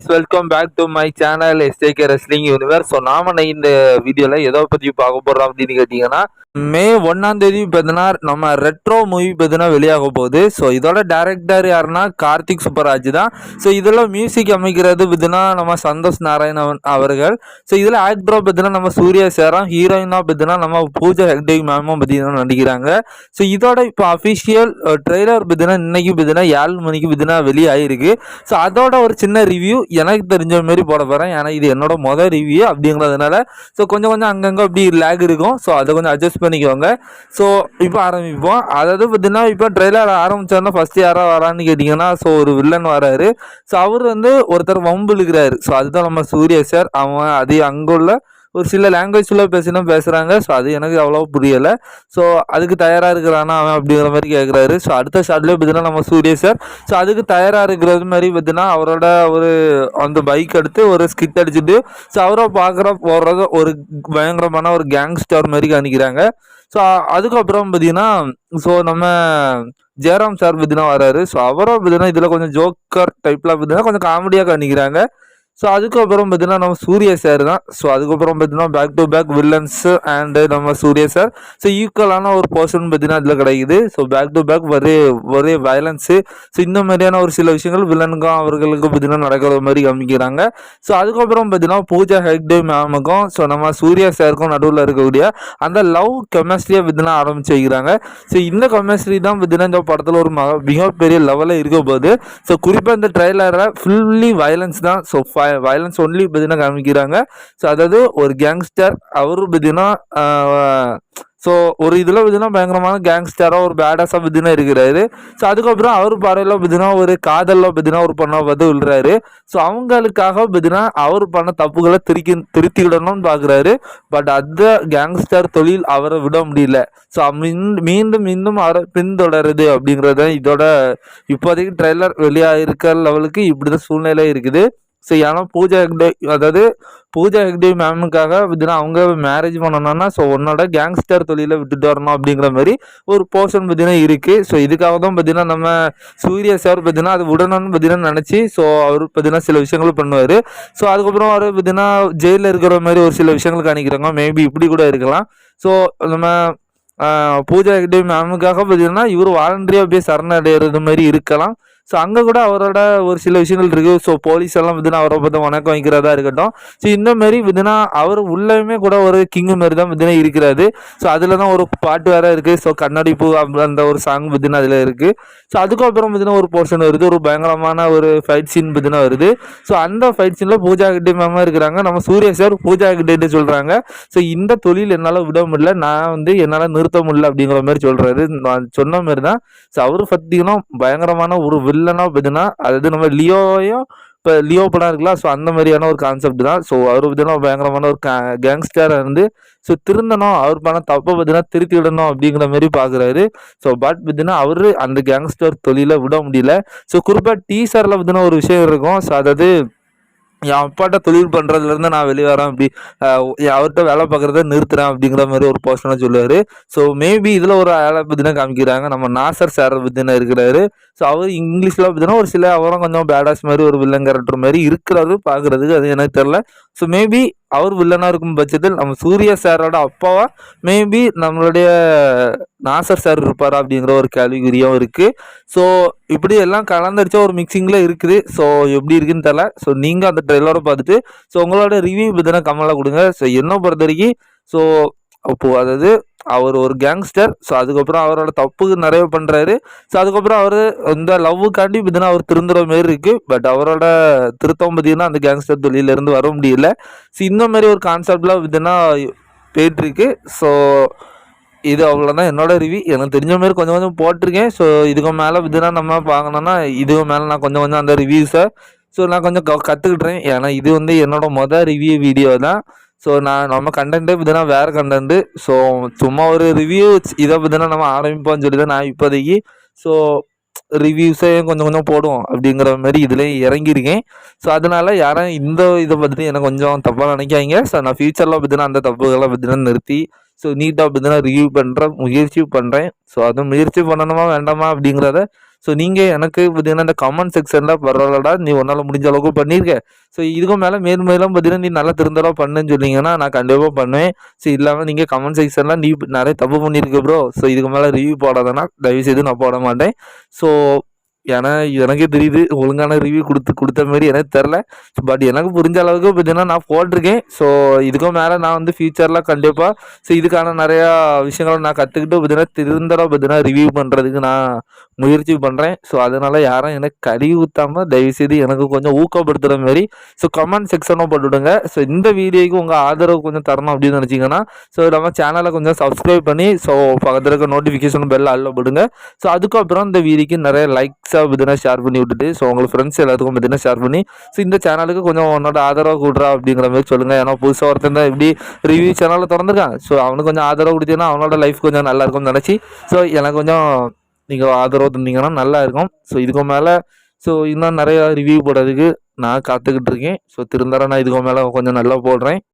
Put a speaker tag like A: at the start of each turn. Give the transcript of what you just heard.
A: Welcome back to my channel STK wrestling universe so நாம இந்த வீடியோவில் எதை பற்றி பார்க்க போகிறோம் அப்படின்னு கேட்டிங்கன்னா மே ஒன்றாம் தேதி பார்த்தீங்கன்னா நம்ம ரெட்ரோ மூவி பார்த்தீங்கன்னா வெளியாக போகுது. ஸோ இதோட டேரக்டர் யாருன்னா கார்த்திக் சுப்பராஜ் தான். ஸோ இதில் மியூசிக் அமைக்கிறது பார்த்தீங்கன்னா நம்ம சந்தோஷ் நாராயணன் அவர்கள். ஸோ இதில் ஆக்டரோ பார்த்தீங்கன்னா நம்ம சூர்யா சேரம் ஹீரோயினாக பார்த்தீங்கன்னா நம்ம பூஜா ஹெக்டே மேமும் பார்த்தீங்கன்னா நடிக்கிறாங்க. ஸோ இதோட இப்போ அஃபிஷியல் ட்ரெய்லர் பார்த்தீங்கன்னா இன்னைக்கு பார்த்தீங்கன்னா ஏழு மணிக்கு பார்த்தீங்கன்னா வெளியாகிருக்கு ஸோ அதோட ஒரு சின்ன ரிவ்யூ எனக்கு தெரிஞ்ச மாதிரி போட போகிறேன் ஏன்னா இது என்னோட மொதல் ரிவ்யூ அப்படிங்கிறதுனால ஸோ கொஞ்சம் கொஞ்சம் அங்கங்கே அப்படி லேக் இருக்கும். ஸோ அதை கொஞ்சம் அட்ஜஸ்ட் பண்ணிக்கோங்க. ஸோ இப்போ ஆரம்பிப்போம். அதாவது பார்த்தீங்கன்னா இப்போ ட்ரெய்லர் ஆரம்பித்தோன்னா ஃபஸ்ட்டு யாராக வரான்னு கேட்டிங்கன்னா ஸோ ஒரு வில்லன் வராரு. ஸோ அவர் வந்து ஒருத்தர் வம்பு இழுக்கிறாரு. ஸோ அதுதான் நம்ம சூர்யா சார் அவன் அது அங்கே உள்ள ஒரு சில லாங்குவேஜில் பேசினா பேசுகிறாங்க ஸோ அது எனக்கு அவ்வளோ புரியலை. ஸோ அதுக்கு தயாராக இருக்கிறானா அவன் அப்படிங்கிற மாதிரி கேட்குறாரு ஸோ அடுத்த ஷாட்லேயே பார்த்தீங்கன்னா நம்ம சூரிய சார் ஸோ அதுக்கு தயாராக இருக்கிறது மாதிரி பார்த்தீங்கன்னா அவரோட ஒரு அந்த பைக் எடுத்து ஒரு ஸ்கிட் அடிச்சுட்டு ஸோ அவரை பார்க்குற போடுறத ஒரு பயங்கரமான ஒரு கேங்ஸ்டர் மாதிரி காணிக்கிறாங்க ஸோ அதுக்கப்புறம் பார்த்தீங்கன்னா ஸோ நம்ம ஜெயராம் சார் பார்த்தீங்கன்னா வராரு. ஸோ அவரும் பார்த்தீங்கன்னா இதில் கொஞ்சம் ஜோக்கர் டைப்பில் பார்த்தீங்கன்னா கொஞ்சம் காமெடியாக காணிக்கிறாங்க ஸோ அதுக்கப்புறம் பார்த்தீங்கன்னா நம்ம சூர்யா சார் தான். ஸோ அதுக்கப்புறம் பார்த்தீங்கன்னா back to back villains and நம்ம சூர்யா சார் ஸோ ஈக்குவலான ஒரு பர்சன் பார்த்தீங்கன்னா அதில் கிடைக்குது. ஸோ பேக் டு பேக் ஒரே ஒரே வயலன்ஸு ஸோ இந்த மாதிரியான ஒரு சில விஷயங்கள் வில்லனுக்கும் அவர்களுக்கு பார்த்தீங்கன்னா நடக்கிற மாதிரி காமிக்கிறாங்க. ஸோ அதுக்கப்புறம் பார்த்தீங்கன்னா பூஜா ஹெக்டே மேமுக்கும் ஸோ நம்ம சூர்யா சாருக்கும் நடுவில் இருக்கக்கூடிய அந்த லவ் கெமிஸ்ட்ரியை பார்த்தீங்கன்னா ஆரம்பிச்சு வைக்கிறாங்க. ஸோ இந்த கெமிஸ்ட்ரி தான் பார்த்தீங்கன்னா இந்த படத்தில் ஒரு மக மிகப்பெரிய லெவலில் இருக்க போகுது. ஸோ குறிப்பாக இந்த ட்ரெய்லரில் ஃபுல்லி வயலன்ஸ் தான். ஸோ வயலன்ஸ் ஒன்லி பார்த்தீங்கன்னா காமிக்கிறாங்க. ஸோ அதாவது ஒரு கேங்ஸ்டர் அவரும் பார்த்தீங்கன்னா ஸோ ஒரு இதில் பார்த்தீங்கன்னா பயங்கரமான கேங்ஸ்டராக ஒரு பேடாஸாக பார்த்தீங்கன்னா இருக்கிறாரு. ஸோ அதுக்கப்புறம் அவர் பாறையில் பார்த்தீங்கன்னா ஒரு காதலில் பார்த்தீங்கன்னா ஒரு பொண்ணை பார்த்து விழுறாரு. ஸோ அவங்களுக்காக பார்த்தீங்கன்னா அவர் பண்ண தப்புகளை திருக்கி திருத்திவிடணும்னு பார்க்குறாரு பட் அந்த கேங்ஸ்டர் தொழில் அவரை விட முடியல. ஸோ மீண்டும் மீண்டும் அவரை பின்தொடருது அப்படிங்கிறது இதோட இப்போதைக்கு ட்ரெய்லர் வெளியாக இருக்கிற லெவலுக்கு இப்படி தான் சூழ்நிலை இருக்குது. ஸோ ஏன்னா பூஜா ஹெக்டே அதாவது பூஜா ஹெக்டே மேமுக்காக பார்த்தீங்கன்னா அவங்க மேரேஜ் பண்ணணும்னா ஸோ உன்னோட கேங்ஸ்டர் தொழிலை விட்டுட்டு வரணும் அப்படிங்கிற மாதிரி ஒரு போர்ஷன் பார்த்தீங்கன்னா இருக்குது ஸோ இதுக்காக தான் பார்த்தீங்கன்னா நம்ம சூரிய சார் பார்த்தீங்கன்னா அது விடணும்னு பார்த்தீங்கன்னா நினச்சி ஸோ அவர் பார்த்தீங்கன்னா சில விஷயங்கள் பண்ணுவார். ஸோ அதுக்கப்புறம் அவர் பார்த்தீங்கன்னா ஜெயிலில் இருக்கிற மாதிரி ஒரு சில விஷயங்கள் காணிக்கிறாங்க மேபி இப்படி கூட இருக்கலாம். ஸோ நம்ம பூஜா ஹெக்டே மேமுக்காக பார்த்தீங்கன்னா இவர் வாலண்டரியாக போய் சரணடைகிறது மாதிரி இருக்கலாம். ஸோ அங்கே கூட அவரோட ஒரு சில விஷயங்கள் இருக்குது ஸோ போலீஸ் எல்லாம் விதினா அவரை பார்த்து வணக்கம் வைக்கிறதா இருக்கட்டும். ஸோ இந்த மாரி விதினா அவர் உள்ளயுமே கூட ஒரு கிங்கு மாரி தான் விதினா இருக்கிறாரு. ஸோ அதில் தான் ஒரு பாட்டு வேற இருக்குது ஸோ கண்ணாடி பூ அந்த ஒரு சாங் விதினா அதில் இருக்குது ஸோ அதுக்கப்புறம் விதினா ஒரு போர்ஷன் வருது. ஒரு பயங்கரமான ஒரு ஃபைட் சீன் விதினா வருது. ஸோ அந்த ஃபைட் சீனில் பூஜா கிட்டே மேமா இருக்கிறாங்க. நம்ம சூரிய சார் பூஜா கிட்டே சொல்கிறாங்க ஸோ இந்த தொழில் என்னால் விட முடியல. நான் வந்து என்னால் நிறுத்த முடியல அப்படிங்கிற மாதிரி சொல்கிறாரு நான் சொன்ன மாதிரி தான். ஸோ அவர் பார்த்தீங்கன்னா பயங்கரமான ஒரு வில்லனாக பார்த்தீங்கன்னா அதாவது நம்ம லியோவையும் இப்போ லியோ படம் இருக்குல்ல ஸோ அந்த மாதிரியான ஒரு கான்செப்ட் தான். ஸோ அவர் பார்த்தீங்கன்னா பயங்கரமான ஒரு கேங்ஸ்டராக இருந்து ஸோ திருந்தணும் அவர் பண்ண தப்பை பார்த்தீங்கன்னா திருத்தி விடணும் அப்படிங்கிற மாதிரி பார்க்குறாரு ஸோ பட் பார்த்தீங்கன்னா அவர் அந்த கேங்ஸ்டர் தொழிலை விட முடியல. ஸோ குறிப்பாக டீசரில் பார்த்தீங்கன்னா ஒரு விஷயம் இருக்கும். ஸோ அதாவது என் அப்பாட்ட தொழில் பண்ணுறதுலேருந்து நான் வெளியே வரேன் அப்படி அவர்கிட்ட வேலை பார்க்குறத நிறுத்துறேன் அப்படிங்கிற மாதிரி ஒரு பர்சனாக சொல்லுவார். ஸோ மேபி இதில் ஒரு ஆளை பற்றினா காமிக்கிறாங்க. நம்ம நாசர் சார் பற்றினா இருக்கிறாரு. ஸோ அவர் இங்கிலீஷில் பார்த்தீங்கன்னா ஒரு சில அவரும் கொஞ்சம் பேடாஸ் மாதிரி ஒரு வில்லன் கேரக்டர் மாதிரி இருக்கிறாரு பார்க்குறதுக்கு அது எனக்கு தெரில ஸோ மேபி அவர் வில்லனாக இருக்கும் பட்சத்தில் நம்ம சூர்யா சாரோட அப்பாவா? மேபி நம்மளுடைய நாசர் சார் இருப்பாரா அப்படிங்கிற ஒரு கேள்விக்குரியும் இருக்குது ஸோ இப்படி எல்லாம் கலந்துருச்சா ஒரு மிக்சிங்கில் இருக்குது. ஸோ எப்படி இருக்குன்னு தெரில ஸோ நீங்கள் அந்த ட்ரெயிலோட பார்த்துட்டு ஸோ உங்களோட ரிவ்யூ பார்த்தீங்கன்னா கமலாக கொடுங்க. ஸோ என்ன பொறுத்த வரைக்கும் ஸோ அப்போது அதாவது அவர் ஒரு கேங்ஸ்டர் ஸோ அதுக்கப்புறம் அவரோட தப்பு நிறைய பண்ணுறாரு ஸோ அதுக்கப்புறம் அவர் இந்த லவ்வுக்காண்டி பார்த்தீங்கன்னா அவர் திருந்துற மாரி இருக்குது பட் அவரோட திருத்தம் பார்த்தீங்கன்னா அந்த கேங்ஸ்டர் தொழிலேருந்து வர முடியல. ஸோ இந்த மாதிரி ஒரு கான்செப்ட்லாம் பார்த்தீங்கன்னா போயிட்டுருக்கு. ஸோ இது அவ்வளோதான் என்னோட ரிவ்யூ எனக்கு தெரிஞ்ச மாதிரி கொஞ்சம் கொஞ்சம் போட்டிருக்கேன். ஸோ இதுக்கு மேலே பார்த்தீங்கன்னா நம்ம பார்க்கணுன்னா இதுக்கு மேலே நான் கொஞ்சம் கொஞ்சம் அந்த ரிவ்யூஸை ஸோ நான் கொஞ்சம் கற்றுக்கிட்டேன் ஏன்னா இது வந்து என்னோட மொதல் ரிவ்யூ வீடியோ தான். ஸோ நான் நம்ம கண்டென்ட்டு பார்த்தீங்கன்னா வேறு கண்டென்ட்டு ஸோ சும்மா ஒரு ரிவ்யூ இதை பற்றினா நம்ம ஆரம்பிப்போம்னு சொல்லி தான் நான் இப்போதைக்கு. ஸோ ரிவ்யூஸையும் கொஞ்சம் கொஞ்சம் போடுவோம் அப்படிங்கிற மாதிரி இதுலேயும் இறங்கியிருக்கேன். ஸோ அதனால் யாரும் இந்த இதை பற்றி எனக்கு கொஞ்சம் தப்பாக நினைக்காங்க ஸோ நான் ஃப்யூச்சரில் பார்த்தினா அந்த தப்புகளை பற்றினா நிறுத்தி ஸோ நீட்டாக பார்த்தீங்கன்னா ரிவ்யூ பண்ணுறேன் முயற்சி பண்ணுறேன் ஸோ அதுவும் முயற்சி பண்ணணுமா வேண்டாமா அப்படிங்கிறத ஸோ நீங்கள் எனக்கு பார்த்தீங்கன்னா இந்த கமெண்ட் செக்ஷனில் பரவாயில்லடா நீ ஒன்றால் முடிஞ்ச அளவுக்கு பண்ணியிருக்க ஸோ இதுக்கும் மேலே மேலும் மேலும் பார்த்தீங்கன்னா நீ நல்லா திருந்தளவு பண்ணுன்னு சொன்னீங்கன்னா நான் கண்டிப்பாக பண்ணுவேன். ஸோ இல்லாமல் நீங்கள் கமெண்ட் செக்ஷனில் நீ நிறைய தப்பு பண்ணியிருக்க ப்ரோ ஸோ இதுக்கு மேலே ரிவ்யூ போடாதனா தயவுசெய்து நான் போட மாட்டேன். ஸோ ஏன்னா எனக்கே தெரியுது. ஒழுங்கான ரிவ்யூ கொடுத்து கொடுத்த மாதிரி எனக்கு தெரில. பட் எனக்கு புரிஞ்ச அளவுக்கு பார்த்தீங்கன்னா நான் போட்டிருக்கேன். ஸோ இதுக்கும் மேலே நான் வந்து ஃபியூச்சரில் கண்டிப்பாக ஸோ இதுக்கான நிறையா விஷயங்களை நான் கற்றுக்கிட்டு பார்த்தீங்கன்னா திருந்தரம் பார்த்தீங்கன்னா ரிவ்யூ பண்ணுறதுக்கு நான் முயற்சி பண்ணுறேன் ஸோ அதனால் யாரும் எனக்கு கறி ஊற்றாமல் தயவுசெய்து எனக்கு கொஞ்சம் ஊக்கப்படுத்துகிற மாதிரி ஸோ கமெண்ட் செக்ஷனும் போட்டுவிடுங்க. ஸோ இந்த வீடியோக்கு உங்கள் ஆதரவு கொஞ்சம் தரணும் அப்படின்னு நினச்சிங்கன்னா ஸோ நம்ம சேனலை கொஞ்சம் சப்ஸ்கிரைப் பண்ணி ஸோ பக்கத்தில் இருக்க நோட்டிஃபிகேஷன் பெல் அல்ல போடுங்க. ஸோ அதுக்கப்புறம் இந்த வீடியோக்கு நிறைய லைக்ஸ் லைக்ஸாக பார்த்தீங்கன்னா ஷேர் பண்ணி விட்டுட்டு ஸோ உங்கள் ஃப்ரெண்ட்ஸ் எல்லாத்துக்கும் பார்த்தீங்கன்னா ஷேர் பண்ணி ஸோ இந்த சேனலுக்கு கொஞ்சம் உன்னோட ஆதரவு கொடுறா அப்படிங்கிற மாதிரி சொல்லுங்கள் ஏன்னா புதுசாக ஒருத்தன் தான் எப்படி ரிவ்யூ சேனலில் திறந்துருக்கான் ஸோ அவனுக்கு கொஞ்சம் ஆதரவு கொடுத்தீங்கன்னா அவனோட லைஃப் கொஞ்சம் நல்லா இருக்கும்னு நினச்சி ஸோ எனக்கு கொஞ்சம் நீங்கள் ஆதரவு தந்தீங்கன்னா நல்லா இருக்கும். ஸோ இதுக்கு மேலே ஸோ இன்னும் நிறையா ரிவ்யூ போடுறதுக்கு நான் காத்துக்கிட்டு இருக்கேன். ஸோ திருந்தார நான் இதுக்கு மேலே கொஞ்சம் நல்லா போடுறேன்.